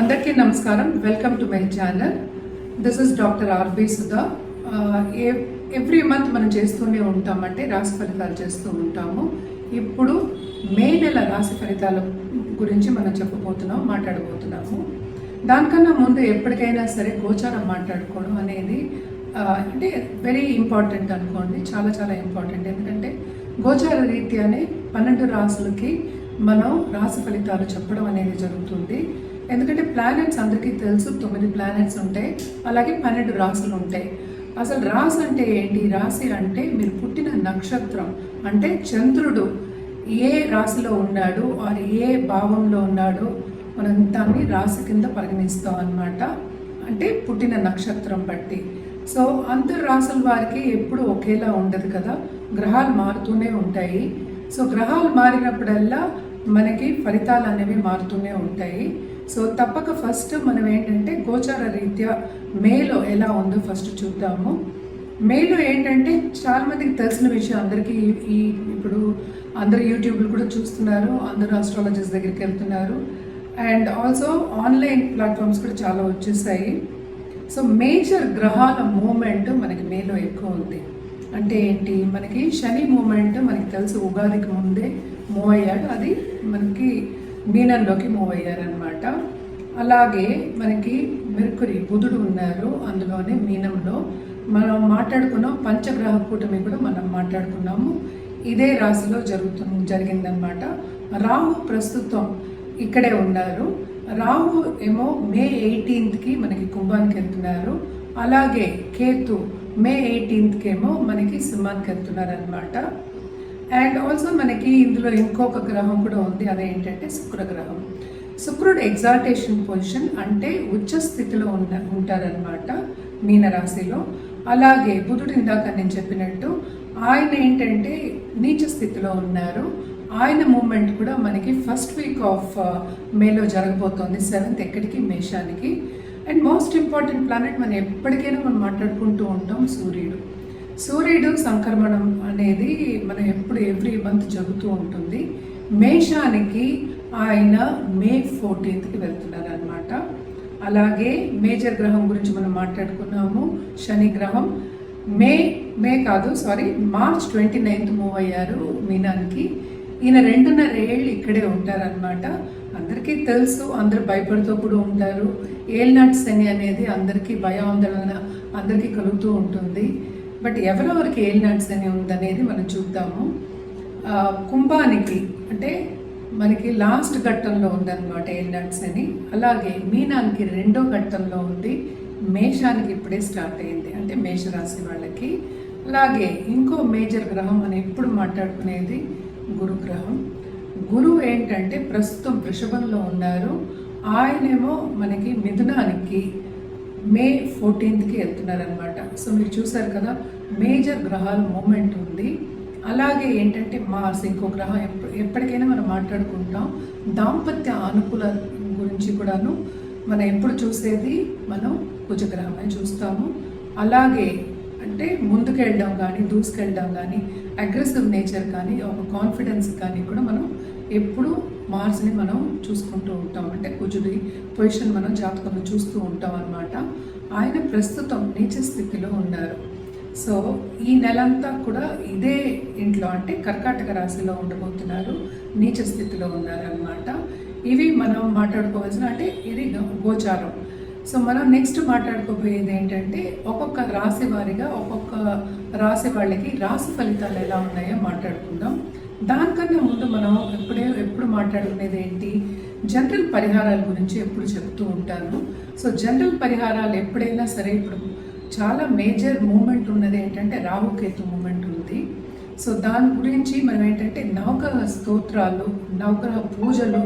అందరికీ నమస్కారం. Welcome to my channel this is doctor R B Sudha every month మనం చేస్తూనే ఉంటామంటే రాశి ఫలితాలు చేస్తూ ఉంటాము. ఇప్పుడు మే నెల రాశి ఫలితాల గురించి మనం చెప్పబోతున్నాం మాట్లాడబోతున్నాము. దానికన్నా ముందు ఎప్పటికైనా సరే గోచారం మాట్లాడుకోవడం అనేది uh, అంటే వెరీ ఇంపార్టెంట్ అనుకోండి. చాలా చాలా ఇంపార్టెంట్ ఎందుకంటే గోచార రీత్యానే పన్నెండు రాసులకి మనం రాశి ఫలితాలు చెప్పడం అనేది జరుగుతుంది. ఎందుకంటే ప్లానెట్స్ అందరికీ తెలుసు తొమ్మిది ప్లానెట్స్ ఉంటాయి అలాగే పన్నెండు రాసులు ఉంటాయి. అసలు రాశి అంటే ఏంటి? రాశి అంటే మీరు పుట్టిన నక్షత్రం అంటే చంద్రుడు. ఏ రాశిలో ఉన్నాడు? ఆర్ ఏ భావంలో ఉన్నాడో? మనం దాన్ని రాశి కింద పరిగణిస్తాం అనమాట అంటే పుట్టిన నక్షత్రం బట్టి. సో అందరు రాసుల వారికి ఎప్పుడు ఒకేలా ఉండదు కదా. గ్రహాలు మారుతూనే ఉంటాయి. సో గ్రహాలు మారినప్పుడల్లా మనకి ఫలితాలు అనేవి మారుతూనే ఉంటాయి. సో తప్పక ఫస్ట్ మనం ఏంటంటే గోచార రీత్యా మేలో ఎలా ఉందో ఫస్ట్ చూద్దాము. మేలో ఏంటంటే చాలా మందికి తెలిసిన విషయం అందరికీ ఈ- ఇప్పుడు అందరు యూట్యూబ్లు కూడా చూస్తున్నారు అందరూ ఆస్ట్రాలజర్స్ దగ్గరికి వెళ్తున్నారు. అండ్ ఆల్సో ఆన్లైన్ ప్లాట్ఫామ్స్ కూడా చాలా వచ్చేసాయి. సో మేజర్ గ్రహాల మూమెంట్ మనకి మేలో ఎక్కువ ఉంది. అంటే ఏంటి? మనకి శని మూమెంట్ మనకి తెలుసు ఉగాదికి ముందే మూవ్ అయ్యాడు. అది మనకి మీనంలోకి మూవ్ అయ్యారనమాట అలాగే మనకి మెర్కురి బుధుడు ఉన్నారు. అందులోనే మీనంలో మనం మాట్లాడుకున్నాం. పంచగ్రహ కూటమి కూడా మనం మాట్లాడుకున్నాము. ఇదే రాశిలో జరుగుతుంది జరిగిందనమాట రాహు ప్రస్తుతం ఇక్కడే ఉన్నారు. రాహు ఏమో మే ఎయిటీన్త్కి మనకి కుంభానికి వెళ్తున్నారు. అలాగే కేతు మే ఎయిటీన్త్కి ఏమో మనకి సింహానికి వెళ్తున్నారు అనమాట అండ్ ఆల్సో మనకి ఇందులో ఇంకొక గ్రహం కూడా ఉంది. అదేంటంటే శుక్రగ్రహం శుక్రుడు ఎగ్జాల్టేషన్ పొజిషన్ అంటే ఉచ్చ స్థితిలో ఉన్న ఉంటారనమాట మీనరాశిలో. అలాగే బుధుడు ఇందాక నేను చెప్పినట్టు ఆయన ఏంటంటే నీచ స్థితిలో ఉన్నారు. ఆయన మూమెంట్ కూడా మనకి ఫస్ట్ వీక్ ఆఫ్ మేలో జరగబోతోంది. సెవెంత్ ఎక్కడికి? మేషానికి. అండ్ మోస్ట్ ఇంపార్టెంట్ ప్లానెట్ మనం ఎప్పటికైనా మనం మాట్లాడుకుంటూ ఉంటాం సూర్యుడు. సూర్యుడు సంక్రమణం అనేది మనం ఎప్పుడు ఎవ్రీ మంత్ జరుగుతూ ఉంటుంది. మేషానికి ఆయన మే ఫోర్టీన్త్కి వెళ్తున్నారు అనమాట అలాగే మేజర్ గ్రహం గురించి మనం మాట్లాడుకున్నాము. శని గ్రహం. మే మే కాదు sorry March twenty ninth move అయ్యారు మీనానికి. ఈయన రెండున్నర ఏళ్ళు ఇక్కడే ఉంటారనమాట అందరికీ తెలుసు అందరు భయపడుతూ కూడా ఉంటారు. ఏల్నాట్ శని అనేది అందరికీ భయాందోళన అందరికీ కలుగుతూ ఉంటుంది. బట్ ఎవరెవరికి ఏలినాటి అని ఉందనేది మనం చూద్దాము. కుంభానికి అంటే మనకి లాస్ట్ ఘట్టంలో ఉందన్నమాట ఏలినాటి అని. అలాగే మీనానికి రెండో ఘట్టంలో ఉంది మేషానికి ఇప్పుడే స్టార్ట్ అయింది అంటే మేషరాశి వాళ్ళకి. అలాగే ఇంకో మేజర్ గ్రహం మనం ఎప్పుడు మాట్లాడుకునేది గురుగ్రహం. గురువు ఏంటంటే ప్రస్తుతం వృషభంలో ఉన్నారు. ఆయనేమో మనకి మిథునానికి మే ఫోర్టీన్త్కి వెళ్తున్నారనమాట సో మీరు చూసారు కదా మేజర్ గ్రహాల మూమెంట్ ఉంది. అలాగే ఏంటంటే మార్స్ ఇంకో గ్రహం ఎప్పటికైనా మనం మాట్లాడుకుంటాం. దాంపత్య అనుకూల గురించి కూడాను మనం ఎప్పుడు చూసేది మనం కుజగ్రహమే చూస్తాము. అలాగే అంటే ముందుకెళ్ళడం కానీ దూసుకెళ్ళడం కానీ అగ్రెసివ్ నేచర్ కానీ ఒక కాన్ఫిడెన్స్ కానీ కూడా మనం ఎప్పుడు మార్స్ని మనం చూసుకుంటూ ఉంటాం. అంటే కుజుడి పొజిషన్ మనం జాతకంలో చూస్తూ ఉంటాం అన్నమాట. ఆయన ప్రస్తుతం నీచ స్థితిలో ఉన్నారు. సో ఈ నెలంతా కూడా ఇదే ఇంట్లో అంటే కర్కాటక రాశిలో ఉండబోతున్నారు నీచ స్థితిలో ఉన్నారనమాట ఇవి మనం మాట్లాడుకోవాల్సిన అంటే ఇది గోచారం. సో మనం నెక్స్ట్ మాట్లాడుకోబోయేది ఏంటంటే ఒక్కొక్క రాశి వారిగా ఒక్కొక్క రాశి వాళ్ళకి రాశి ఫలితాలు ఎలా ఉన్నాయో మాట్లాడుకుందాం. దానికన్నా ముందు మనం ఎప్పుడే ఎప్పుడు మాట్లాడుకునేది ఏంటి? జనరల్ పరిహారాల గురించి ఎప్పుడు చెప్తూ ఉంటాను. సో జనరల్ పరిహారాలు ఎప్పుడైనా సరే ఇప్పుడు చాలా మేజర్ మూమెంట్ ఉన్నది ఏంటంటే రాహుకేతు మూమెంట్ ఉంది. సో దాని గురించి మనం ఏంటంటే నవగ్రహ స్తోత్రాలు నవగ్రహ పూజలు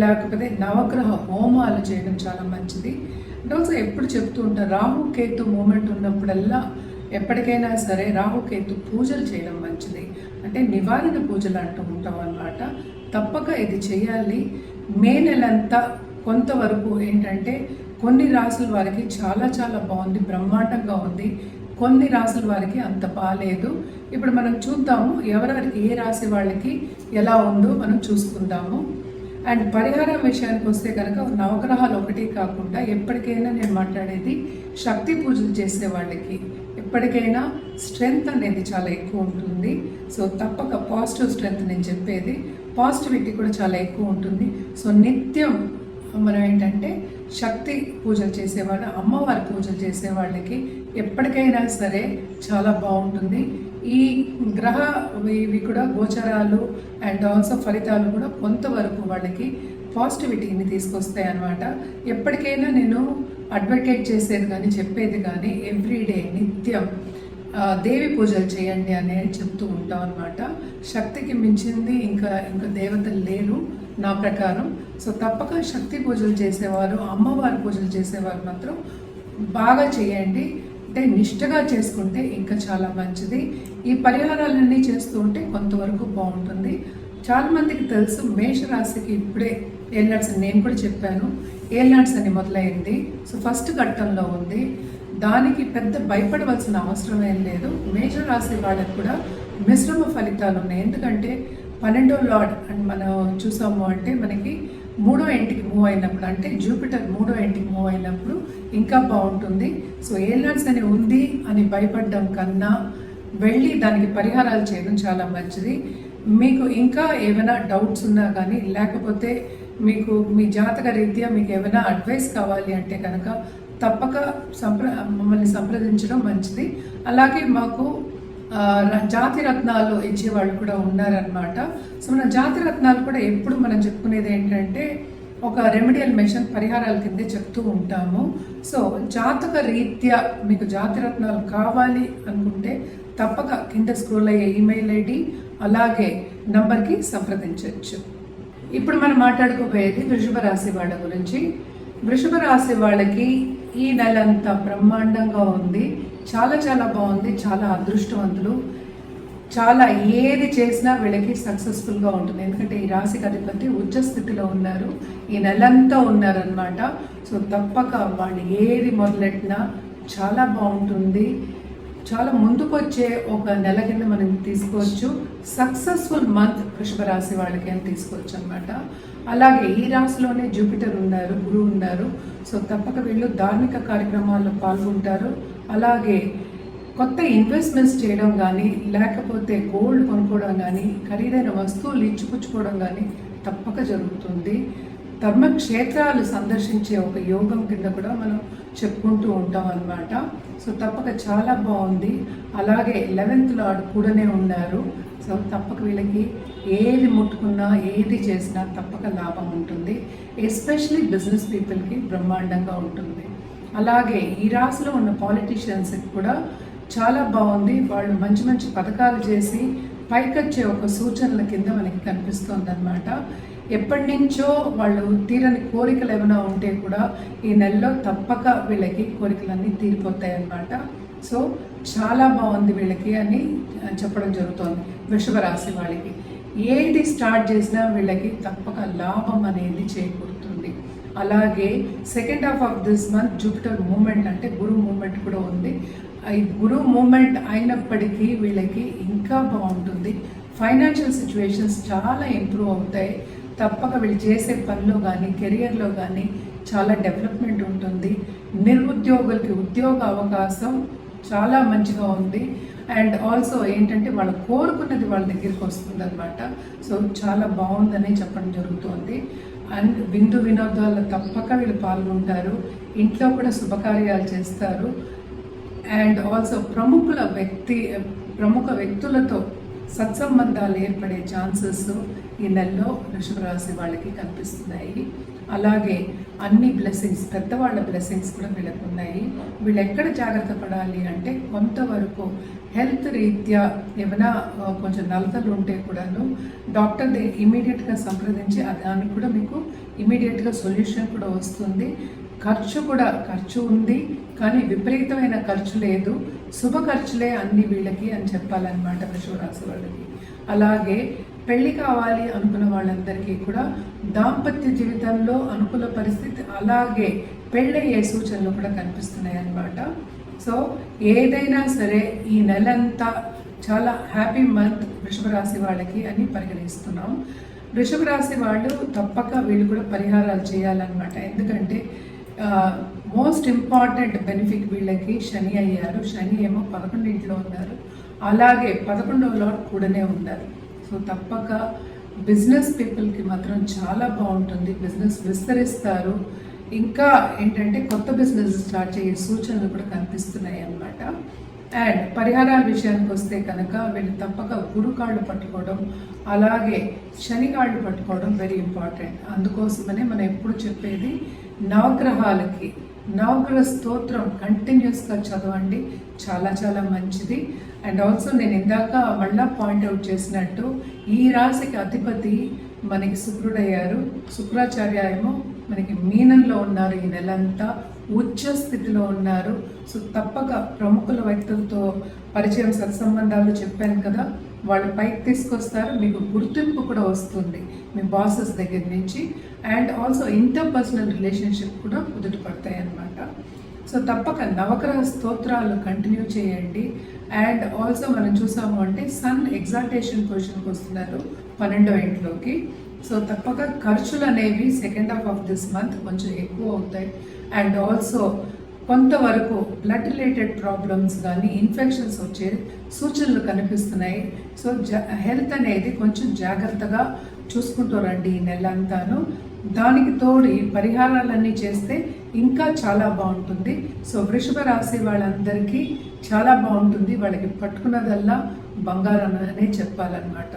లేకపోతే నవగ్రహ హోమాలు చేయడం చాలా మంచిది. అండ్ ఆల్సో ఎప్పుడు చెప్తూ ఉంటారు రాహుకేతు మూమెంట్ ఉన్నప్పుడల్లా ఎప్పటికైనా సరే రాహుకేతు పూజలు చేయడం మంచిది. అంటే నివారణ పూజలు అంటూ ఉంటాం అన్నమాట. తప్పక ఇది చేయాలి. మే నెలంతా కొంతవరకు ఏంటంటే కొన్ని రాసుల వారికి చాలా చాలా బాగుంది బ్రహ్మాండంగా ఉంది. కొన్ని రాసుల వారికి అంత బాగాలేదు ఇప్పుడు మనం చూద్దాము ఎవరెవరికి ఏ రాశి వాళ్ళకి ఎలా ఉందో మనం చూసుకుందాము. అండ్ పరిహారం విషయానికి వస్తే కనుక నవగ్రహాలు ఒకటి కాకుండా ఎప్పటికైనా నేను మాట్లాడేది శక్తి పూజలు చేసే వాళ్ళకి. ఎప్పటికైనా స్ట్రెంగ్త్ అనేది చాలా ఎక్కువ ఉంటుంది. సో తప్పక పాజిటివ్ స్ట్రెంగ్త్ నేను చెప్పేది. పాజిటివిటీ కూడా చాలా ఎక్కువ ఉంటుంది. సో నిత్యం మనం ఏంటంటే శక్తి పూజలు చేసేవాళ్ళు అమ్మవారి పూజలు చేసే వాళ్ళకి ఎప్పటికైనా సరే చాలా బాగుంటుంది. ఈ గ్రహ ఇవి కూడా గోచరాలు అండ్ ఆల్సో ఫలితాలు కూడా కొంతవరకు వాళ్ళకి పాజిటివిటీని తీసుకొస్తాయి అన్నమాట. ఎప్పటికైనా నేను అడ్వకేట్ చేసేది కానీ చెప్పేది కానీ ఎవ్రీడే నిత్యం దేవి పూజలు చేయండి అని చెప్తూ ఉంటాం అనమాట శక్తికి మించింది ఇంకా ఇంకా దేవతలు లేరు నా ప్రకారం. సో తప్పక శక్తి పూజలు చేసేవారు అమ్మవారి పూజలు చేసేవారు మాత్రం బాగా చేయండి. అంటే నిష్టగా చేసుకుంటే ఇంకా చాలా మంచిది. ఈ పరిహారాలన్నీ చేస్తూ ఉంటే కొంతవరకు బాగుంటుంది. చాలామందికి తెలుసు మేషరాశికి ఇప్పుడే ఏల్నాడ్స్ అని నేను కూడా చెప్పాను ఏల్నాడ్స్ అని మొదలైంది. సో ఫస్ట్ ఘట్టంలో ఉంది. దానికి పెద్ద భయపడవలసిన అవసరం ఏం లేదు. మేజర్ రాసే వాళ్ళకు కూడా మిశ్రమ ఫలితాలు ఉన్నాయి. ఎందుకంటే పన్నెండో లార్డ్ అండ్ మనం చూసాము అంటే మనకి మూడో ఇంటికి మూవ్ అయినప్పుడు అంటే జూపిటర్ మూడో ఇంటికి మూవ్ అయినప్పుడు ఇంకా బాగుంటుంది. సో ఏలాడ్స్ అని ఉంది అని భయపడడం కన్నా వెళ్ళి దానికి పరిహారాలు చేయడం చాలా మంచిది. మీకు ఇంకా ఏమైనా డౌట్స్ ఉన్నా కానీ లేకపోతే మీకు మీ జాతక రీత్యా మీకు ఏమైనా అడ్వైస్ కావాలి అంటే కనుక తప్పక సంప్ర మమ్మల్ని సంప్రదించడం మంచిది. అలాగే మాకు జాతి రత్నాలు ఇచ్చేవాళ్ళు కూడా ఉన్నారనమాట సో మన జాతి రత్నాలు కూడా ఎప్పుడు మనం చెప్పుకునేది ఏంటంటే ఒక రెమెడియల్ మెషిన్ పరిహారాల కిందే చెప్తూ ఉంటాము. సో జాతక రీత్యా మీకు జాతి రత్నాలు కావాలి అనుకుంటే తప్పక కింద స్క్రోల్ అయ్యే ఈమెయిల్ ఐడి అలాగే నంబర్కి సంప్రదించవచ్చు ఇప్పుడు మనం మాట్లాడుకోబోయేది వృషభ రాశి వాళ్ళ గురించి. వృషభ రాశి వాళ్ళకి ఈ నెల అంతా బ్రహ్మాండంగా ఉంది. చాలా చాలా బాగుంది. చాలా అదృష్టవంతులు. చాలా ఏది చేసినా వీళ్ళకి సక్సెస్ఫుల్గా ఉంటుంది. ఎందుకంటే ఈ రాశికి అధిపతి ఉచ్చ స్థితిలో ఉన్నారు. ఈ నెలంతా ఉన్నారనమాట సో తప్పక వాళ్ళు ఏది మొదలెట్టినా చాలా బాగుంటుంది. చాలా ముందుకొచ్చే ఒక నెల కింద మనం తీసుకోవచ్చు. సక్సెస్ఫుల్ మంత్ వృషభ రాశి వాళ్ళకి అని తీసుకోవచ్చు అనమాట అలాగే ఈ రాశిలోనే జూపిటర్ ఉన్నారు గురువు ఉన్నారు. సో తప్పక వీళ్ళు ధార్మిక కార్యక్రమాల్లో పాల్గొంటారు. అలాగే కొత్త ఇన్వెస్ట్మెంట్స్ చేయడం కానీ లేకపోతే గోల్డ్ కొనుక్కోవడం కానీ ఖరీదైన వస్తువులు ఇచ్చిపుచ్చుకోవడం కానీ తప్పక జరుగుతుంది. ధర్మక్షేత్రాలు సందర్శించే ఒక యోగం కింద కూడా మనం చెప్పుకుంటూ ఉంటాం అన్నమాట. సో తప్పక చాలా బాగుంది. అలాగే లెవెన్త్ లార్డ్ కూడానే ఉన్నారు. సో తప్పక వీళ్ళకి ఏది ముట్టుకున్నా ఏది చేసినా తప్పక లాభం ఉంటుంది. ఎస్పెషలీ బిజినెస్ పీపుల్కి బ్రహ్మాండంగా ఉంటుంది. అలాగే ఈ రాశిలో ఉన్న పాలిటీషియన్స్కి కూడా చాలా బాగుంది. వాళ్ళు మంచి మంచి పథకాలు చేసి పైకొచ్చే ఒక సూచనల కింద మనకి కనిపిస్తుంది అనమాట ఎప్పటి నుంచో వాళ్ళు తీరని కోరికలు ఏమైనా ఉంటే కూడా ఈ నెలలో తప్పక వీళ్ళకి కోరికలన్నీ తీరిపోతాయి అన్నమాట సో చాలా బాగుంది వీళ్ళకి అని చెప్పడం జరుగుతోంది వృషభరాశి వాళ్ళకి. ఏది స్టార్ట్ చేసినా వీళ్ళకి తప్పక లాభం అనేది చేకూరుతుంది. అలాగే second half of this month Jupiter moment అంటే గురువు మూమెంట్ కూడా ఉంది. ఈ గురు మూమెంట్ అయినప్పటికీ వీళ్ళకి ఇంకా బాగుంటుంది. ఫైనాన్షియల్ సిచ్యువేషన్స్ చాలా ఇంప్రూవ్ అవుతాయి. తప్పక వీళ్ళు చేసే పనిలో కానీ కెరియర్లో కానీ చాలా డెవలప్మెంట్ ఉంటుంది. నిరుద్యోగులకి ఉద్యోగ అవకాశం చాలా మంచిగా ఉంది. అండ్ ఆల్సో ఏంటంటే వాళ్ళు కోరుకున్నది వాళ్ళ దగ్గరికి వస్తుంది అనమాట సో చాలా బాగుందనే చెప్పడం జరుగుతుంది. అండ్ విందు వినోదాల్లో తప్పక వీళ్ళు పాల్గొంటారు. ఇంట్లో కూడా శుభకార్యాలు చేస్తారు. అండ్ ఆల్సో ప్రముఖుల వ్యక్తి ప్రముఖ వ్యక్తులతో సత్సంబంధాలు ఏర్పడే ఛాన్సెస్ ఈ నెలలో వృషభరాశి వాళ్ళకి కనిపిస్తున్నాయి. అలాగే అన్ని బ్లెస్సింగ్స్ పెద్దవాళ్ళ బ్లెస్సింగ్స్ కూడా వీళ్ళకు ఉన్నాయి. వీళ్ళు ఎక్కడ జాగ్రత్త పడాలి అంటే కొంతవరకు హెల్త్ రీత్యా ఏమైనా కొంచెం నలతలు ఉంటే కూడాను డాక్టర్ ఇమీడియట్గా సంప్రదించి దానికి కూడా మీకు ఇమీడియట్గా సొల్యూషన్ కూడా వస్తుంది. ఖర్చు కూడా ఖర్చు ఉంది కానీ విపరీతమైన ఖర్చు లేదు. శుభ ఖర్చులే అన్ని వీళ్ళకి అని చెప్పాలన్నమాట వృషభరాశి వాళ్ళకి. అలాగే పెళ్ళి కావాలి అనుకున్న వాళ్ళందరికీ కూడా దాంపత్య జీవితంలో అనుకూల పరిస్థితి అలాగే పెళ్ళయ్యే సూచనలు కూడా కనిపిస్తున్నాయి అన్నమాట సో ఏదైనా సరే ఈ నెలంతా చాలా హ్యాపీ మంత్ వృషభ రాశి వాళ్ళకి అని పరిగణిస్తున్నాం. వృషభ రాశి వాళ్ళు తప్పక వీళ్ళు కూడా పరిహారాలు చేయాలన్నమాట. ఎందుకంటే మోస్ట్ ఇంపార్టెంట్ బెనిఫిట్ వీళ్ళకి శని అయ్యారు. శని ఏమో పదకొండింటిలో ఉన్నారు. అలాగే పదకొండవ లాట్ కూడానే ఉన్నారు. సో తప్పక బిజినెస్ పీపుల్కి మాత్రం చాలా బాగుంటుంది. బిజినెస్ విస్తరిస్తారు. ఇంకా ఏంటంటే కొత్త బిజినెస్ స్టార్ట్ చేసే సూచనలు కూడా కనిపిస్తున్నాయి అన్నమాట. అండ్ పరిహారాల విషయానికి వస్తే కనుక వీళ్ళు తప్పక గురు కాళ్ళు పట్టుకోవడం అలాగే శని కాళ్ళు పట్టుకోవడం వెరీ ఇంపార్టెంట్ అందుకోసమనే మనం ఎప్పుడు చెప్పేది నవగ్రహాలకి నవగ్రహ స్తోత్రం కంటిన్యూస్గా చదవండి. చాలా చాలా మంచిది. అండ్ ఆల్సో నేను ఇందాక మళ్ళా పాయింట్అవుట్ చేసినట్టు ఈ రాశికి అధిపతి మనకి శుక్రుడయ్యారు. శుక్రాచార్య ఏమో మనకి మీనంలో ఉన్నారు ఈ నెలంతా ఉచ్చ స్థితిలో ఉన్నారు. సో తప్పక ప్రముఖుల వ్యక్తులతో పరిచయం సత్సంబంధాలు చెప్పాను కదా. వాళ్ళు పైకి తీసుకొస్తారు మీకు గుర్తింపు కూడా వస్తుంది మీ బాసెస్ దగ్గర నుంచి. And also interpersonal relationship కూడా కుదుట పడతాయి అన్నమాట. సో తప్పక నవగ్రహ స్తోత్రాలు కంటిన్యూ చేయండి. అండ్ ఆల్సో మనం చూసాము అంటే సన్ ఎగ్జాల్టేషన్ పొజిషన్కి వస్తున్నారు పన్నెండవ ఇంట్లోకి. సో తప్పక ఖర్చులు అనేవి second half of this month కొంచెం ఎక్కువ అవుతాయి. అండ్ ఆల్సో కొంతవరకు బ్లడ్ రిలేటెడ్ ప్రాబ్లమ్స్ కానీ ఇన్ఫెక్షన్స్ వచ్చే సూచనలు కనిపిస్తున్నాయి. సో హెల్త్ అనేది కొంచెం జాగ్రత్తగా చూసుకుంటూ రండి ఈ నెల అంతాను దానికి తోడు ఈ పరిహారాలన్నీ చేస్తే ఇంకా చాలా బాగుంటుంది. సో వృషభ రాశి వాళ్ళందరికీ చాలా బాగుంటుంది. వాళ్ళకి పట్టుకున్నదల్లా బంగారం అనే చెప్పాలన్నమాట.